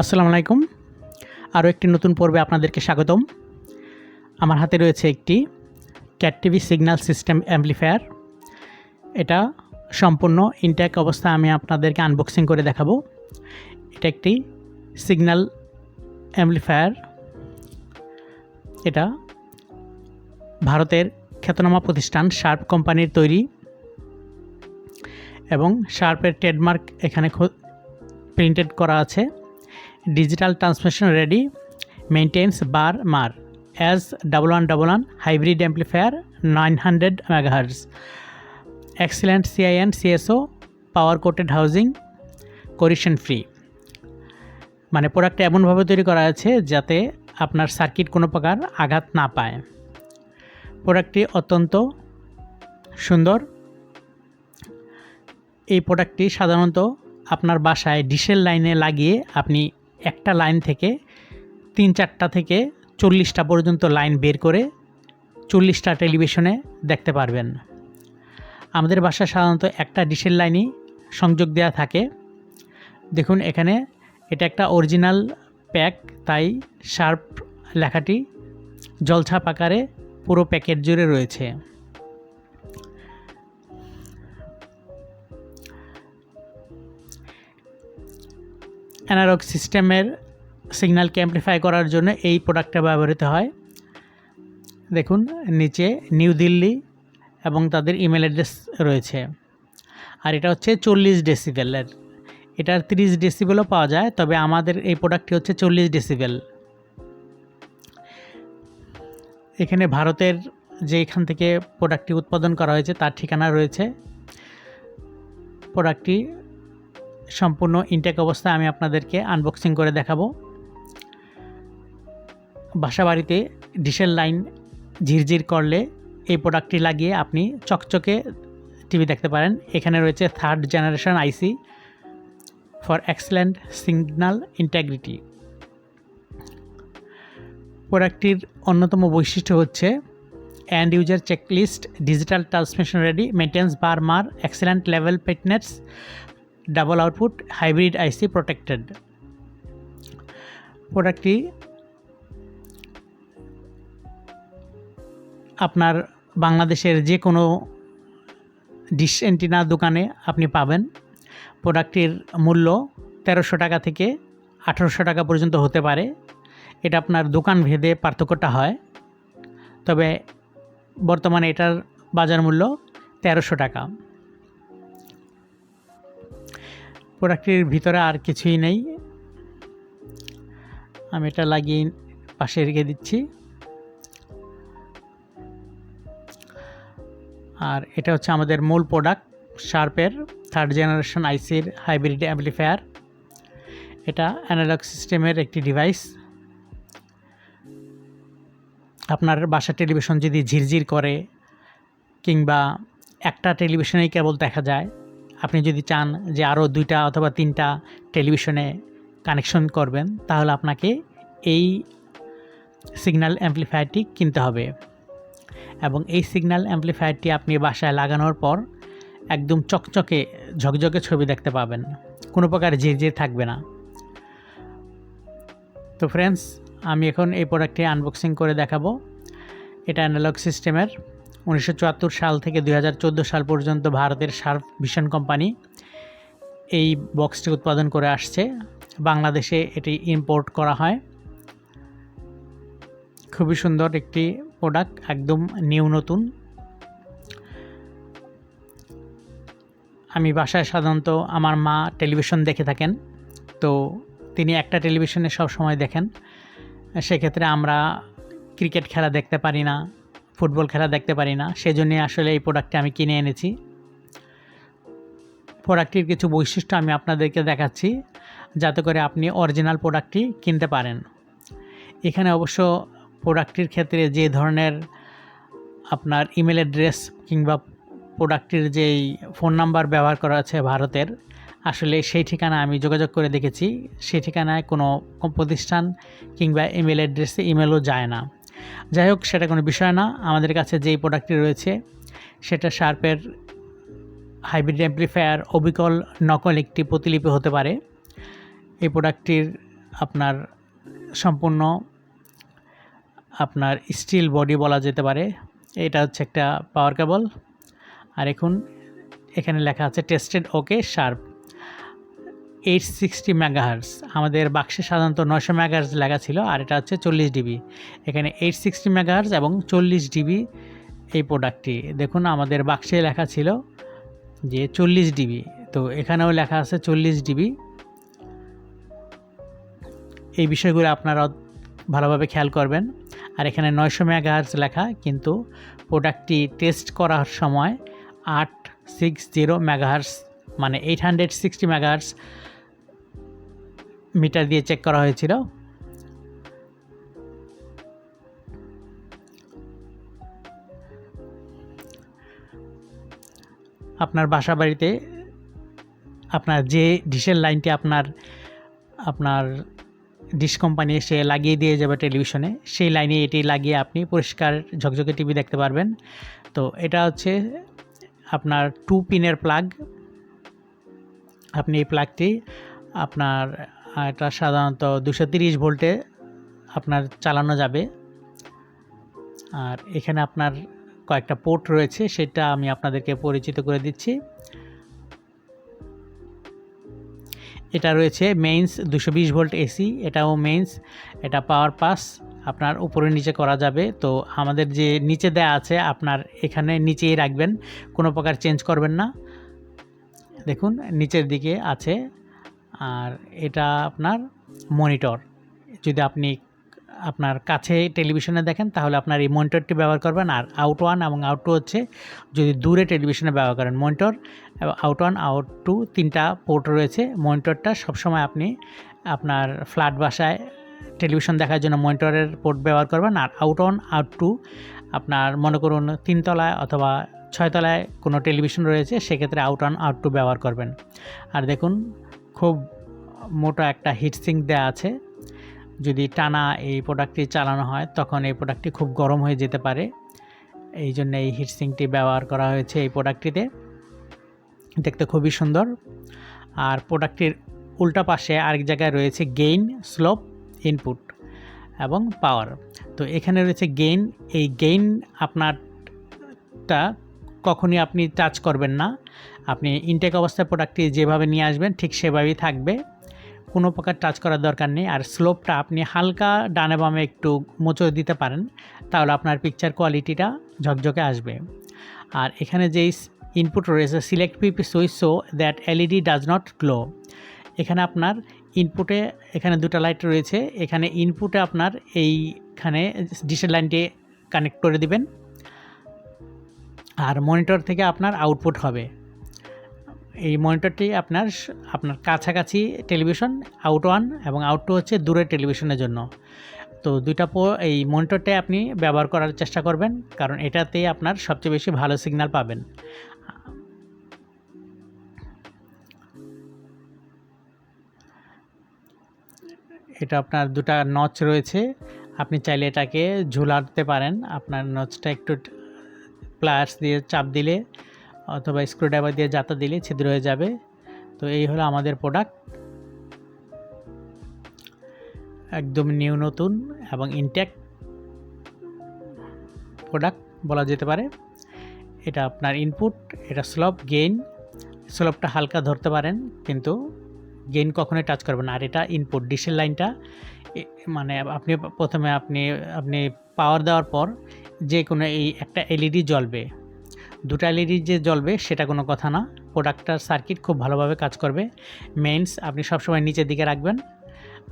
আসসালামু আলাইকুম। আরও একটি নতুন পর্বে আপনাদেরকে স্বাগতম। আমার হাতে রয়েছে একটি cat TV signal system amplifier এটা সম্পূর্ণ ইনট্যাক অবস্থায় আমি আপনাদেরকে আনবক্সিং করে দেখাবো। এটা একটি সিগন্যাল অ্যাম্পলিফায়ার এটা ভারতের খ্যাতনামা প্রতিষ্ঠান শার্প কোম্পানির তৈরি। এবং শার্পের ট্রেডমার্ক এখানে প্রিন্টেড করা আছে। ডিজিটাল ট্রান্সমিশন রেডি মেনটেন্স বার মার as double one double one hybrid amplifier nine hundred megahertz excellent CIN CSO power coated housing corrosion free মানে প্রোডাক্টটা এমনভাবে তৈরি করা আছে যাতে আপনার সার্কিট কোনো প্রকার আঘাত না পায়। প্রোডাক্টটি অত্যন্ত সুন্দর। এই প্রোডাক্টটি সাধারণত আপনার বাসায় ডিশেল লাইনে লাগিয়ে আপনি একটা লাইন থেকে তিন চারটা থেকে চল্লিশটা পর্যন্ত লাইন বের করে চল্লিশটা টেলিভিশনে দেখতে পারবেন। আমাদের বাসায় সাধারণত একটা ডিশের লাইনই সংযোগ দেওয়া থাকে। দেখুন এখানে এটা একটা অরিজিনাল প্যাক, তাই শার্প লেখাটি জলছাপ আকারে পুরো প্যাকেট জুড়ে রয়েছে। অ্যানালগ সিস্টেমের সিগন্যালকে অ্যাম্পলিফাই করার জন্য এই প্রোডাক্টটা ব্যবহৃত হয়। দেখুন, নিচে নিউ দিল্লি এবং তাদের ইমেল অ্যাড্রেস রয়েছে। আর এটা হচ্ছে চল্লিশ ডেসিবেলের এটার তিরিশ ডেসিবেলও পাওয়া যায়, তবে আমাদের এই প্রোডাক্টটি হচ্ছে চল্লিশ ডেসিবেল। এখানে ভারতের যে এখান থেকে প্রোডাক্টটি উৎপাদন করা হয়েছে, তার ঠিকানা রয়েছে। প্রোডাক্টটি সম্পূর্ণ ইনটেক অবস্থায় আমি আপনাদেরকে আনবক্সিং করে দেখাবো। বাসা বাড়িতে ডিশেল লাইন ঝিরঝির করলে এই প্রোডাক্টটি লাগিয়ে আপনি চকচকে টিভি দেখতে পারেন। এখানে রয়েছে third generation IC for excellent signal integrity প্রোডাক্টটির অন্যতম বৈশিষ্ট্য হচ্ছে and user checklist digital transmission ready maintenance বার মার excellent level fitness double output hybrid IC protected প্রোডাক্টটি আপনার বাংলাদেশের যে কোনো ডিশ এন্টিনা দোকানে আপনি পাবেন। প্রোডাক্টটির মূল্য তেরোশো টাকা থেকে আঠেরোশো টাকা পর্যন্ত হতে পারে। এটা আপনার দোকান ভেদে পার্থক্যটা হয়। তবে বর্তমানে এটার বাজার মূল্য তেরোশো টাকা। প্রোডাক্টটির ভিতরে আর কিছুই নেই। আমি এটা লাগিয়ে পাশে রেখে দিচ্ছি। আর এটা হচ্ছে আমাদের মূল প্রোডাক্ট, শার্পের থার্ড জেনারেশন আইসির হাইব্রিড অ্যাম্পলিফায়ার। এটা অ্যানালগ সিস্টেমের একটি ডিভাইস। আপনার বাসার টেলিভিশন যদি ঝিরঝির করে, কিংবা একটা টেলিভিশনেই কেবল দেখা যায় আপনি যদি চান যে আরও দুইটা অথবা তিনটা টেলিভিশনে কানেকশন করবেন, তাহলে আপনাকে এই সিগন্যাল অ্যাম্পলিফায়ারটি কিনতে হবে। এবং এই সিগন্যাল অ্যাম্পলিফায়ারটি আপনি বাসায় লাগানোর পর একদম চকচকে, ঝকঝকে ছবি দেখতে পাবেন। কোনো প্রকার ঝিরঝির থাকবে না। তো ফ্রেন্ডস আমি এখন এই প্রোডাক্টটি আনবক্সিং করে দেখাবো। এটা অ্যানালগ সিস্টেমের উনিশশো চুয়াত্তর সাল থেকে দু হাজার চোদ্দ সাল পর্যন্ত ভারতের সার্ফ ভিশন কোম্পানি এই বক্সটি উৎপাদন করে আসছে। বাংলাদেশে এটি ইম্পোর্ট করা হয়। খুবই সুন্দর একটি প্রোডাক্ট একদম নিউ নতুন। আমি বাসায় সাধারণত আমার মা টেলিভিশন দেখে থাকেন, তো তিনি একটা টেলিভিশনে সব সময় দেখেন। সেক্ষেত্রে আমরা ক্রিকেট খেলা দেখতে পারি না। ফুটবল খেলা দেখতে পারি না। সেজন্যই আসলে এই প্রোডাক্টটি আমি কিনে এনেছি। প্রোডাক্টটির কিছু বৈশিষ্ট্য আমি আপনাদেরকে দেখাচ্ছি, যাতে করে আপনি অরিজিনাল প্রোডাক্টটি কিনতে পারেন। এখানে অবশ্য প্রোডাক্টটির ক্ষেত্রে যে ধরনের আপনার ইমেল অ্যাড্রেস কিংবা প্রোডাক্টটির যেই ফোন নাম্বার ব্যবহার করা আছে ভারতের, আসলে সেই ঠিকানা আমি যোগাযোগ করে দেখেছি। সেই ঠিকানায় কোনো প্রতিষ্ঠান কিংবা ইমেল অ্যাড্রেসে ইমেলও যায় না। যাই হোক, সেটা কোনো বিষয় না। আমাদের কাছে যেই প্রোডাক্টটি রয়েছে, সেটা শার্পের হাইব্রিড অ্যাম্পলিফায়ার অবিকল নকল একটি প্রতিলিপি হতে পারে। এই প্রোডাক্টটির আপনার সম্পূর্ণ আপনার স্টিল বডি বলা যেতে পারে। এটা হচ্ছে একটা পাওয়ার কেবল আর এখন এখানে লেখা আছে tested okay Sharp eight sixty megahertz আমাদের বাক্সে সাধারণত নশো মেগাহার্স লেখা ছিল, আর এটা হচ্ছে চল্লিশ ডিবি এখানে এইট সিক্সটি মেগাহার্স এবং চল্লিশ ডিবি এই প্রোডাক্টটি দেখুন, আমাদের বাক্সে লেখা ছিল যে চল্লিশ ডিবি তো এখানেও লেখা আছে চল্লিশ ডিবি এই বিষয়গুলো আপনারা ভালোভাবে খেয়াল করবেন। আর এখানে নয়শো মেগাহার্স লেখা, কিন্তু প্রোডাক্টটি টেস্ট করার সময় আট সিক্স জিরো মেগাহার্স মানে eight hundred sixty megahertz meter দিয়ে চেক করা হয়েছিল। আপনার বাসা বাড়িতে আপনার যে ডিশের লাইনটি আপনার আপনার ডিশ কোম্পানি এসে লাগিয়ে দিয়ে যাবে টেলিভিশনে, সেই লাইনে এটি লাগিয়ে আপনি পরিষ্কার ঝকঝকে টিভি দেখতে পারবেন। তো এটা হচ্ছে আপনার টু পিনের প্লাগ। আপনি এই প্লাগটি আপনার এটা সাধারণত দুশো তিরিশ ভোল্টে আপনার চালানো যাবে। আর এখানে আপনার কয়েকটা পোর্ট রয়েছে, সেটা আমি আপনাদেরকে পরিচিত করে দিচ্ছি। এটা রয়েছে মেইনস দুশো বিশ ভোল্ট এসি এটাও মেইনস এটা পাওয়ার পাস আপনার উপরে নিচে করা যাবে। তো আমাদের যে নিচে দেয়া আছে, আপনার এখানে নিচেই রাখবেন, কোনো প্রকার চেঞ্জ করবেন না। দেখুন, নিচের দিকে আছে। আর এটা আপনার মনিটর। যদি আপনি আপনার কাছে টেলিভিশনে দেখেন, তাহলে আপনার এই মনিটরটি ব্যবহার করবেন। আর আউট ওয়ান এবং আউট টু হচ্ছে, যদি দূরে টেলিভিশনে ব্যবহার করেন মনিটর এবং আউট ওয়ান আউট টু তিনটা পোর্ট রয়েছে। মনিটরটা সবসময় আপনি আপনার ফ্ল্যাট বাসায় টেলিভিশন দেখার জন্য মনিটরের পোর্ট ব্যবহার করবেন। আর আউট ওয়ান আউট টু আপনার মনে করুন তিনতলায় অথবা ছয়তলায় কোনো টেলিভিশন রয়েছে, সেক্ষেত্রে আউট ওয়ান আউট টু ব্যবহার করবেন। আর দেখুন খুব মোটা একটা হিটসিঙ্ক দেওয়া আছে। যদি টানা এই প্রোডাক্টটি চালানো হয়, তখন এই প্রোডাক্টটি খুব গরম হয়ে যেতে পারে। এই জন্য এই হিটসিংটি ব্যবহার করা হয়েছে এই প্রোডাক্টটিতে দেখতে খুবই সুন্দর। আর প্রোডাক্টটির উল্টা পাশে আরেক জায়গায় রয়েছে গেইন স্লোপ ইনপুট এবং পাওয়ার তো এখানে রয়েছে গেইন এই গেইন আপনারটা কখনই আপনি টাচ করবেন না। আপনি ইনটেক অবস্থায় প্রোডাক্টটি যেভাবে নিয়ে আসবেন, ঠিক সেভাবেই থাকবে। কোনো প্রকার টাচ করার দরকার নেই। আর স্লোপটা আপনি হালকা ডানে বামে একটু মোচড় দিতে পারেন, তাহলে আপনার পিকচার কোয়ালিটিটা ঝকঝকে আসবে। আর এখানে যেই ইনপুট রয়েছে select PP switch so that LED does not glow এখানে আপনার ইনপুটে এখানে দুটো লাইট রয়েছে। এখানে ইনপুটে আপনার এইখানে ডিসের লাইনটি কানেক্ট করে দিবেন। আর মনিটর থেকে আপনার আউটপুট হবে। এই মনিটরটি আপনার আপনার কাছাকাছি টেলিভিশন আউট ওয়ান এবং আউট টু হচ্ছে দূরের টেলিভিশনের জন্য। তো দুইটা এই মনিটরটাই আপনি ব্যবহার করার চেষ্টা করবেন, কারণ এটাতে আপনার সবচেয়ে বেশি ভালো সিগন্যাল পাবেন। এটা আপনার দুটা নচ রয়েছে, আপনি চাইলে এটাকে ঝুলাতে পারেন। আপনার নচটা একটু প্লায়ার্স দিয়ে চাপ দিলে অথবা স্ক্রুড্রাইভার দিয়ে যাতা দিলে ছিদ্র হয়ে যাবে। তো এই হলো আমাদের প্রোডাক্ট একদম নিউ নতুন এবং ইনটেক প্রোডাক্ট বলা যেতে পারে। এটা আপনার ইনপুট এটা স্লপ গেইন স্লপটা হালকা ধরতে পারেন, কিন্তু গেইন কখনোই টাচ করবেন আর এটা ইনপুট ডিশের লাইনটা মানে আপনি প্রথমে আপনি আপনি পাওয়ার দেওয়ার পর যে কোনো এই একটা এলইডি জ্বলবে। দুটো এলইডি যে জ্বলবে, সেটা কোনো কথা না। প্রোডাক্টটার সার্কিট খুব ভালোভাবে কাজ করবে। মেইনস আপনি সবসময় নিচের দিকে রাখবেন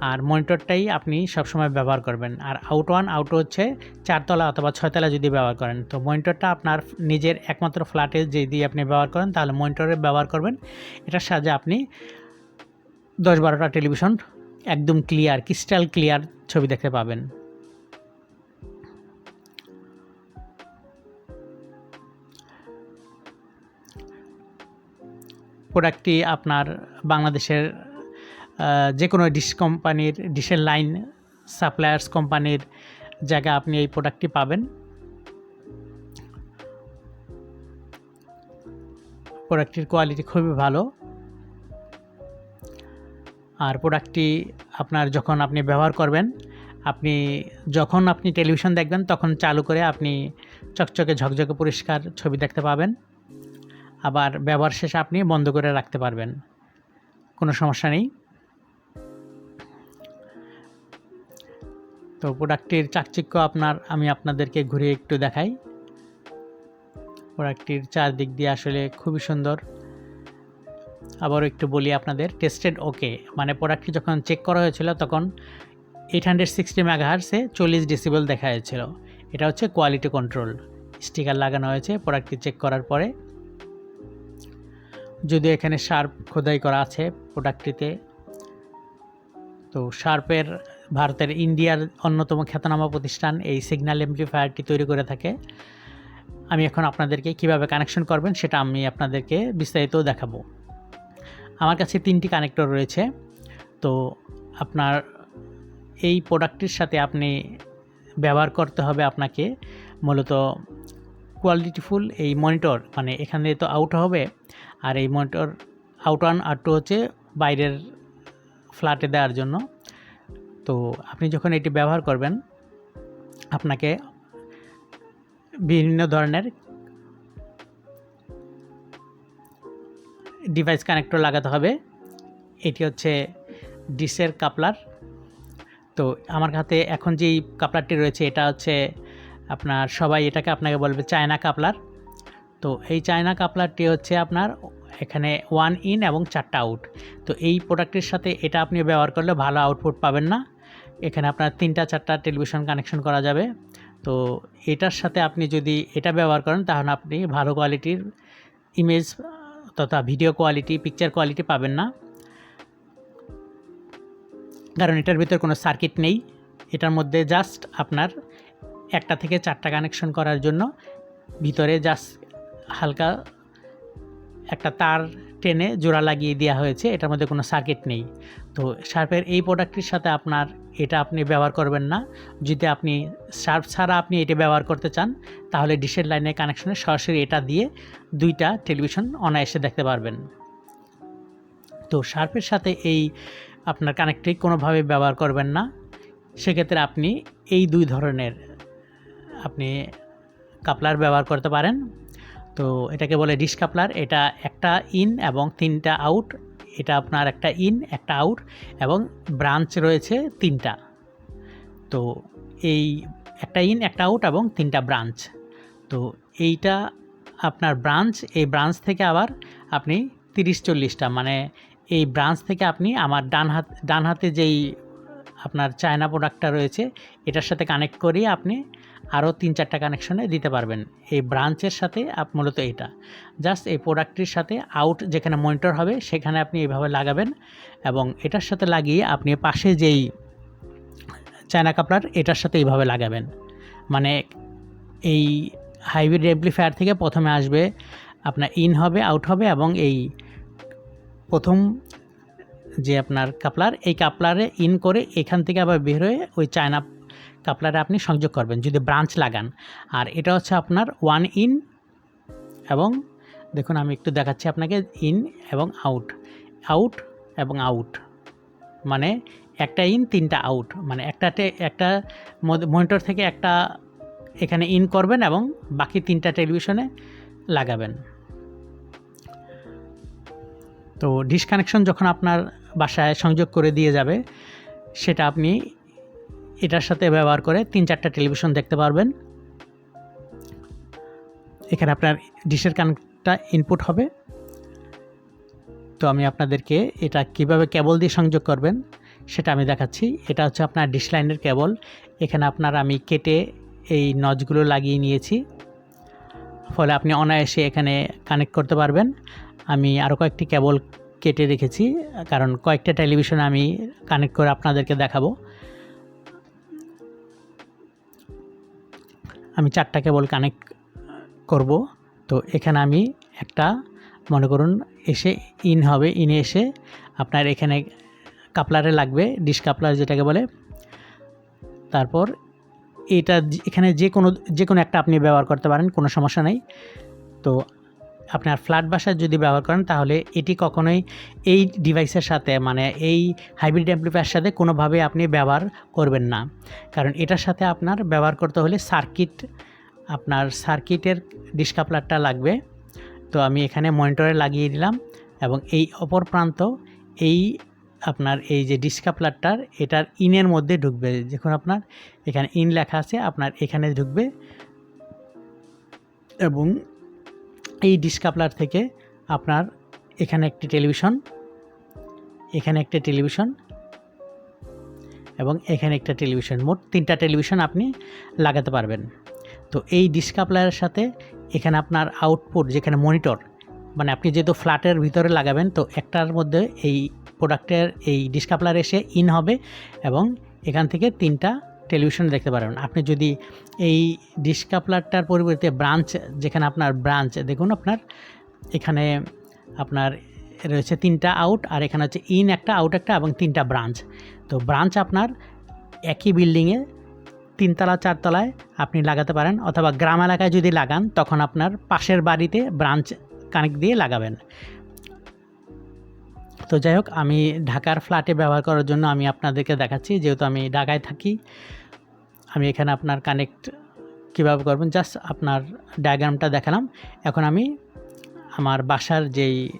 আর মনিটরটাই আপনি সবসময় ব্যবহার করবেন। আর আউট ওয়ান আউট হচ্ছে চারতলা অথবা ছয়তলা যদি ব্যবহার করেন। তো মনিটরটা আপনার নিজের একমাত্র ফ্ল্যাটে যদি আপনি ব্যবহার করেন, তাহলে মনিটরে ব্যবহার করবেন। এটার সাহায্যে আপনি দশ বারোটা টেলিভিশন একদম ক্লিয়ার ক্রিস্টাল ক্লিয়ার ছবি দেখতে পাবেন। প্রোডাক্টটি আপনার বাংলাদেশের যে কোনো ডিশ কোম্পানির, ডিশের লাইন, সাপ্লায়ার্স কোম্পানির জায়গায় আপনি এই প্রোডাক্টটি পাবেন। প্রোডাক্টটির কোয়ালিটি খুবই ভালো। আর প্রোডাক্টটি আপনার যখন আপনি ব্যবহার করবেন, আপনি যখন আপনি টেলিভিশন দেখবেন, তখন চালু করে আপনি চকচকে ঝকঝকে পরিষ্কার ছবি দেখতে পাবেন। আবার ব্যবহার শেষে আপনি বন্ধ করে রাখতে পারবেন। কোনো সমস্যা নেই। তো প্রোডাক্টটির চাকচিক্য আপনার, আমি আপনাদেরকে ঘুরে একটু দেখাই। প্রোডাক্টটির চারদিক দিয়ে আসলে খুবই সুন্দর। আবারও একটু বলি আপনাদের টেস্টেড ওকে মানে প্রোডাক্টটি যখন চেক করা হয়েছিল তখন এইট হান্ড্রেড সিক্সটি মেগাহার্সে চল্লিশ ডিসিবল দেখা হয়েছিল এটা হচ্ছে কোয়ালিটি কন্ট্রোল স্টিকার লাগানো হয়েছে প্রোডাক্টটি চেক করার পরে। যদিও এখানে শার্প খোদাই করা আছে প্রোডাক্টটিতে। তো শার্পের ভারতের ইন্ডিয়ার অন্যতম খ্যাতনামা প্রতিষ্ঠান এই সিগন্যাল এমপ্লিফায়ারটি তৈরি করে থাকে। আমি এখন আপনাদেরকে কীভাবে কানেকশন করবেন সেটা আমি আপনাদেরকে বিস্তারিত দেখাবো। আমার কাছে তিনটি কানেক্টর রয়েছে। তো আপনার এই প্রোডাক্টটির সাথে আপনি ব্যবহার করতে হবে আপনাকে মূলত কোয়ালিটিফুল এই মনিটর মানে এখানে তো আউট হবে। আর এই মনিটর আউট ওয়ান আর টু হচ্ছে বাইরের ফ্ল্যাটে দেওয়ার জন্য। তো আপনি যখন এটি ব্যবহার করবেন, আপনাকে বিভিন্ন ধরনের ডিভাইস কানেক্টর লাগাতে হবে। এটি হচ্ছে ডিসের কাপলার তো আমার হাতে এখন যেই কাপলারটি রয়েছে, এটা হচ্ছে আপনার সবাই এটাকে আপনাকে বলবে চায়না কাপলার তো এই চায়না কাপলারটি হচ্ছে আপনার এখানে ওয়ান ইন এবং চারটা আউট তো এই প্রোডাক্টের সাথে এটা আপনি ব্যবহার করলে ভালো আউটপুট পাবেন না। এখানে আপনার তিনটা চারটা টেলিভিশন কানেকশন করা যাবে। তো এটার সাথে আপনি যদি এটা ব্যবহার করেন, তাহলে আপনি ভালো কোয়ালিটির ইমেজ তথা ভিডিও কোয়ালিটি পিকচার কোয়ালিটি পাবেন না। কারণ এটার ভিতর কোনো সার্কিট নেই। এটার মধ্যে জাস্ট আপনার একটা থেকে চারটা কানেকশন করার জন্য ভিতরে জাস্ট হালকা একটা তার টেনে জোড়া লাগিয়ে দেওয়া হয়েছে, এটার মধ্যে কোনো সার্কিট নেই। তো শার্পের এই প্রোডাক্টটির সাথে আপনার এটা আপনি ব্যবহার করবেন না। যদি আপনি শার্প ছাড়া আপনি এটা ব্যবহার করতে চান, তাহলে ডিশের লাইনে কানেকশনে সরাসরি এটা দিয়ে দুইটা টেলিভিশন অনায়াসে দেখতে পারবেন। তো শার্পের সাথে এই আপনার কানেক্টটি কোনোভাবে ব্যবহার করবেন না। সেক্ষেত্রে আপনি এই দুই ধরনের আপনি কাপলার ব্যবহার করতে পারেন। তো এটাকে বলে ডিশ কাপলার। এটা একটা ইন এবং তিনটা আউট। এটা আপনার একটা ইন, একটা আউট এবং ব্রাঞ্চ রয়েছে তিনটা। তো এই একটা ইন, একটা আউট এবং তিনটা ব্রাঞ্চ। তো এইটা আপনার ব্রাঞ্চ, এই ব্রাঞ্চ থেকে আবার আপনি তিরিশ চল্লিশটা মানে এই ব্রাঞ্চ থেকে আপনি আমার ডান হাত, ডান হাতে যেই আপনার চায়না প্রোডাক্টটা রয়েছে, এটার সাথে কানেক্ট করিয়ে আপনি আরও তিন চারটা কানেকশনে দিতে পারবেন। এই ব্রাঞ্চের সাথে আপ, মূলত এটা জাস্ট এই প্রোডাক্টটির সাথে আউট যেখানে মনিটর হবে, সেখানে আপনি এইভাবে লাগাবেন এবং এটার সাথে লাগিয়ে আপনি পাশে যেই চায়না কাপড়ার এটার সাথে এইভাবে লাগাবেন। মানে এই হাইব্রিড অ্যাম্প্লিফায়ার থেকে প্রথমে আসবে, আপনার ইন হবে আউট হবে এবং এই প্রথম যে আপনার কাপলার, এই কাপলারে ইন করে এখান থেকে আবার বের হয়ে ওই চায়না কাপলারে আপনি সংযোগ করবেন, যদি ব্রাঞ্চ লাগান। আর এটা হচ্ছে আপনার ওয়ান ইন এবং দেখুন আমি একটু দেখাচ্ছি আপনাকে ইন এবং আউট আউট এবং আউট মানে একটা ইন তিনটা আউট মানে একটাতে একটা মনিটর থেকে একটা এখানে ইন করবেন এবং বাকি তিনটা টেলিভিশনে লাগাবেন। তো ডিশ কানেকশন যখন আপনার বাসায় সংযোগ করে দিয়ে যাবে, সেটা আপনি এটার সাথে ব্যবহার করে তিন চারটা টেলিভিশন দেখতে পারবেন। এখানে আপনার ডিশের কানেক্টটা ইনপুট হবে। তো আমি আপনাদেরকে এটা কীভাবে কেবল দিয়ে সংযোগ করবেন, সেটা আমি দেখাচ্ছি। এটা হচ্ছে আপনার ডিশ লাইনের কেবল। এখানে আপনার আমি কেটে এই নজগুলো লাগিয়ে নিয়েছি। ফলে আপনি অনায়াসে এখানে কানেক্ট করতে পারবেন। আমি আরও কয়েকটি কেবল কেটে রেখেছি, কারণ কয়েকটা টেলিভিশন আমি কানেক্ট করে আপনাদেরকে দেখাবো। আমি চারটা কেবল কানেক্ট করব, তো এখানে আমি একটা, মনে করুন, এসে ইন হবে, ইনে এসে আপনার এখানে কাপলারে লাগবে, ডিশ কাপলার যেটাকে বলে। তারপর এটা এখানে যে কোনো যে কোনো একটা আপনি ব্যবহার করতে পারেন, কোনো সমস্যা নেই। তো আপনার ফ্ল্যাট বাসায় যদি ব্যবহার করেন, তাহলে এটি কখনোই এই ডিভাইসের সাথে মানে এই হাইব্রিড অ্যাম্পলিফায়ার সাথে কোনোভাবে আপনি ব্যবহার করবেন না। কারণ এটার সাথে আপনার ব্যবহার করতে হলে সার্কিট আপনার সার্কিটের ডিসকাপলারটা লাগবে। তো আমি এখানে মনিটরে লাগিয়ে দিলাম এবং এই অপর প্রান্ত এই আপনার এই যে ডিসকাপলারটার এটার ইনের মধ্যে ঢুকবে। যখন আপনার, এখানে ইন লেখা আছে, আপনার এখানে ঢুকবে এবং এই ডিসকাপলার থেকে আপনার এখানে একটি টেলিভিশন এখানে একটা টেলিভিশন এবং এখানে একটা টেলিভিশন মোট তিনটা টেলিভিশন আপনি লাগাতে পারবেন। তো এই ডিসকাপলারের সাথে এখানে আপনার আউটপুট যেখানে মনিটর মানে আপনি যেহেতু ফ্ল্যাটের ভিতরে লাগাবেন, তো একটার মধ্যে এই প্রোডাক্টের এই ডিসকাপলার এসে ইন হবে এবং এখান থেকে তিনটা টেলিভিশন দেখতে পারবেন আপনি যদি এই ডিসকাপলারটার পরিবর্তে ব্রাঞ্চ যেখানে আপনার ব্রাঞ্চ দেখুন আপনার, এখানে আপনার রয়েছে তিনটা আউট আর এখানে হচ্ছে ইন একটা আউট একটা এবং তিনটা ব্রাঞ্চ তো ব্রাঞ্চ আপনার একই বিল্ডিংয়ে তিনতলা, চারতলায় আপনি লাগাতে পারেন অথবা গ্রাম এলাকায় যদি লাগান, তখন আপনার পাশের বাড়িতে ব্রাঞ্চ কানেক্ট দিয়ে লাগাবেন। তো যাই হোক, আমি ঢাকার ফ্ল্যাটে ব্যবহার করার জন্য আমি আপনাদেরকে দেখাচ্ছি। যেহেতু আমি ঢাকায় থাকি আমি এখানে আপনার কানেক্ট কীভাবে করবেন? জাস্ট আপনার ডায়াগ্রামটা দেখালাম। এখন আমি আমার বাসার যেই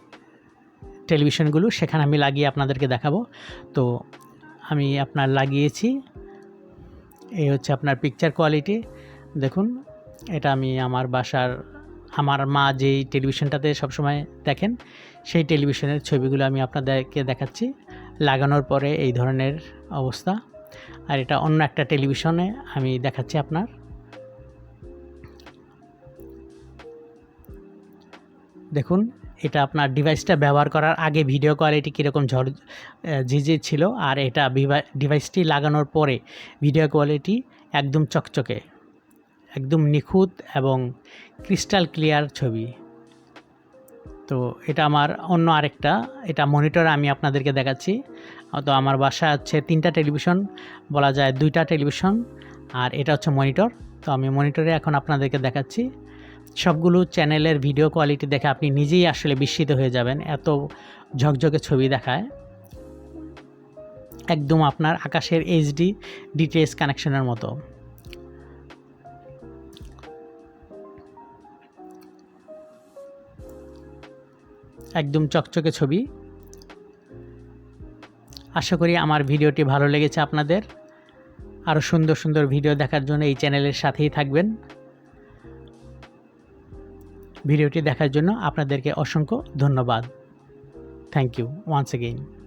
টেলিভিশনগুলো সেখানে আমি লাগিয়ে আপনাদেরকে দেখাবো। তো আমি আপনার লাগিয়েছি। এই হচ্ছে আপনার পিকচার কোয়ালিটি দেখুন, এটা আমি আমার বাসার, আমার মা যেই টেলিভিশনটাতে সবসময় দেখেন, সেই টেলিভিশনের ছবিগুলো আমি আপনাদেরকে দেখাচ্ছি। লাগানোর পরে এই ধরনের অবস্থা। আর এটা অন্য একটা টেলিভিশনে আমি দেখাচ্ছি আপনার। দেখুন, এটা আপনার ডিভাইসটা ব্যবহার করার আগে ভিডিও কোয়ালিটি কীরকম ঝড় ঝিঝি ছিল আর এটা ডিভাইসটি লাগানোর পরে ভিডিও কোয়ালিটি একদম চকচকে, একদম নিখুঁত এবং ক্রিস্টাল ক্লিয়ার ছবি। তো এটা আমার অন্য আরেকটা, এটা মনিটর আমি আপনাদেরকে দেখাচ্ছি। তো আমার বাসা হচ্ছে তিনটা টেলিভিশন, বলা যায় দুইটা টেলিভিশন, আর এটা হচ্ছে মনিটর। তো আমি মনিটরে এখন আপনাদেরকে দেখাচ্ছি। সবগুলো চ্যানেলের ভিডিও কোয়ালিটি দেখে আপনি নিজেই আসলে বিস্মিত হয়ে যাবেন, এত ঝকঝকে ছবি দেখায়। একদম আপনার আকাশের এইচডি ডিটিএস কানেকশনের মতো। একদম চকচকে ছবি। আশা করি আমার ভিডিওটি ভালো লেগেছে আপনাদের। আরও সুন্দর সুন্দর ভিডিও দেখার জন্য এই চ্যানেলের সাথেই থাকবেন। ভিডিওটি দেখার জন্য আপনাদেরকে অসংখ্য ধন্যবাদ। Thank you once again